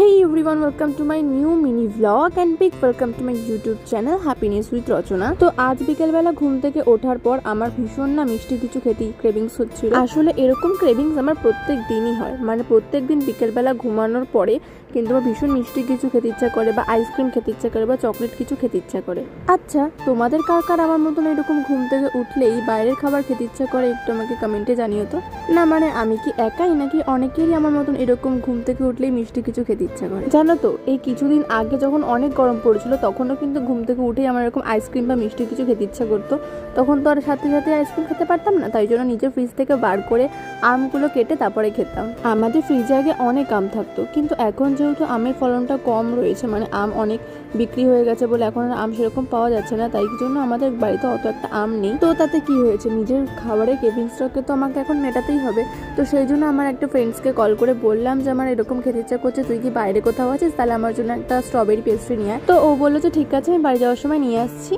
Hey everyone, welcome to my new mini vlog and big welcome to my YouTube channel Happiness with রচনা তো আজ বিকেলবেলা ঘুম থেকে ওঠার পর আমার ভীষণ না মিষ্টি কিছু খেতে ক্রেভিংস হচ্ছিল। আসলে এরকম ক্রেভিংস আমার প্রত্যেক দিনই হয়। মানে প্রত্যেক দিন বিকেলবেলা ঘুমানোর পরে কিন্তু আমার ভীষণ মিষ্টি কিছু খেতে ইচ্ছা করে বা আইসক্রিম খেতে ইচ্ছা করে বা চকলেট কিছু খেতে ইচ্ছা করে। আচ্ছা তোমাদের কার কার আমার মতন এরকম ঘুম থেকে উঠলেই বাইরের খাবার খেতে ইচ্ছা করে একটু আমাকে কমেন্টে জানিও তো। না মানে আমি কি একাই নাকি অনেকেরই আমার মতন এরকম ঘুম থেকে উঠলেই মিষ্টি কিছু খেতে ইচ্ছা করে। জানো তো, এই কিছুদিন আগে যখন অনেক গরম পড়েছিল, তখনও কিন্তু ঘুম থেকে উঠেই আমার এরকম আইসক্রিম বা মিষ্টি কিছু খেতে ইচ্ছা করতো। তখন তো আর সাথে সাথে আইসক্রিম খেতে পারতাম না, তাই জন্য নিজের ফ্রিজ থেকে বার করে আমগুলো কেটে তারপরে খেতাম। আমাদের ফ্রিজে আগে অনেক আম থাকতো, কিন্তু এখন যেহেতু আমের ফলনটা কম রয়েছে মানে আম অনেক বিক্রি হয়ে গেছে বলে এখন আর আম সেরকম পাওয়া যাচ্ছে না, তাই জন্য আমাদের বাড়িতে অত একটা আম নেই। তো তাতে কি হয়েছে, নিজের খাবারের কেভিং কেভিংসটাকে তো আমাকে এখন মেটাতেই হবে। তো সেই জন্য আমার একটা ফ্রেন্ডসকে কল করে বললাম যে, আমার এরকম খেতে ইচ্ছা করছে, তুই কি বাইরে কোথাও আছিস, তাহলে আমার জন্য একটা স্ট্রবেরি পেস্ট্রি নিয়ে তো ও বলল যে, ঠিক আছে, আমি বাড়ি যাওয়ার সময় নিয়ে আসছি।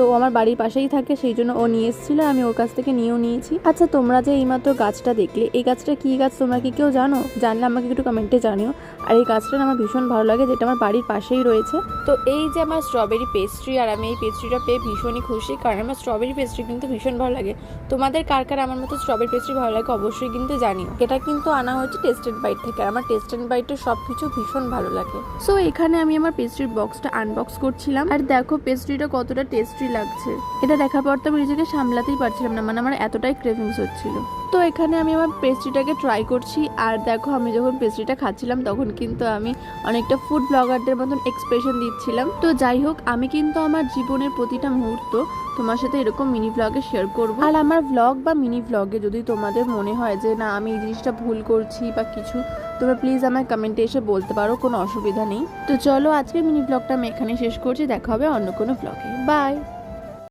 তো আমার বাড়ির পাশেই থাকে, সেই জন্য ও নিয়ে এসেছিল, আমি ওর কাছ থেকে নিয়েও নিয়েছি। আচ্ছা তোমরা যে এইমাত্র গাছটা দেখলে, এই গাছটা কী গাছ তোমরা কি কেউ জানো? জানলে আমাকে একটু কমেন্টে জানিও। আর এই গাছটা আমার ভীষণ ভালো লাগে, যেটা আমার বাড়ির পাশেই রয়েছে। তো এই যে আমার স্ট্রবেরি পেস্ট্রি আর আমি এই পেস্ট্রিটা পেয়ে ভীষণই খুশি, কারণ আমার স্ট্রবেরি পেস্ট্রি কিন্তু ভীষণ ভালো লাগে। তোমাদের কার কার আমার মতো স্ট্রবেরি পেস্ট্রি ভালো লাগে, অবশ্যই কিন্তু জানিও। এটা কিন্তু আনা হয়েছে টেস্টেড বাইট থেকে। আর আমার টেস্টেড বাইটের সব কিছু ভীষণ ভালো লাগে। সো এখানে আমি আমার পেস্ট্রির বক্সটা আনবক্স করছিলাম। আর দেখো পেস্ট্রিটা কতটা টেস্টি লাগছে। এটা দেখার পর তো আমি নিজেকে সামলাতেই পারছিলাম না মানে আমার এতটাই ক্রেভিংস হচ্ছিল। তো এখানে আমি আমার পেস্ট্রিটাকে ট্রাই করছি। আর দেখো, আমি যখন পেস্ট্রিটা খাচ্ছিলাম, তখন কিন্তু আমি অনেকটা ফুড ব্লগারদের মতন এক্সপ্রেশন দিচ্ছিলাম। তো যাই হোক, আমি কিন্তু আমার জীবনের প্রতিটা মুহূর্ত তোমার সাথে এরকম মিনি ব্লগে শেয়ার করব। আর আমার ব্লগ বা মিনি ব্লগে যদি তোমাদের মনে হয় যে, না, আমি এই জিনিসটা ভুল করছি বা কিছু, তোমরা প্লিজ আমার কমেন্টে এসে বলতে পারো, কোনো অসুবিধা নেই। তো চলো আজকে মিনি ব্লগটা আমি এখানে শেষ করছি। দেখা হবে অন্য কোনো ব্লগে বাই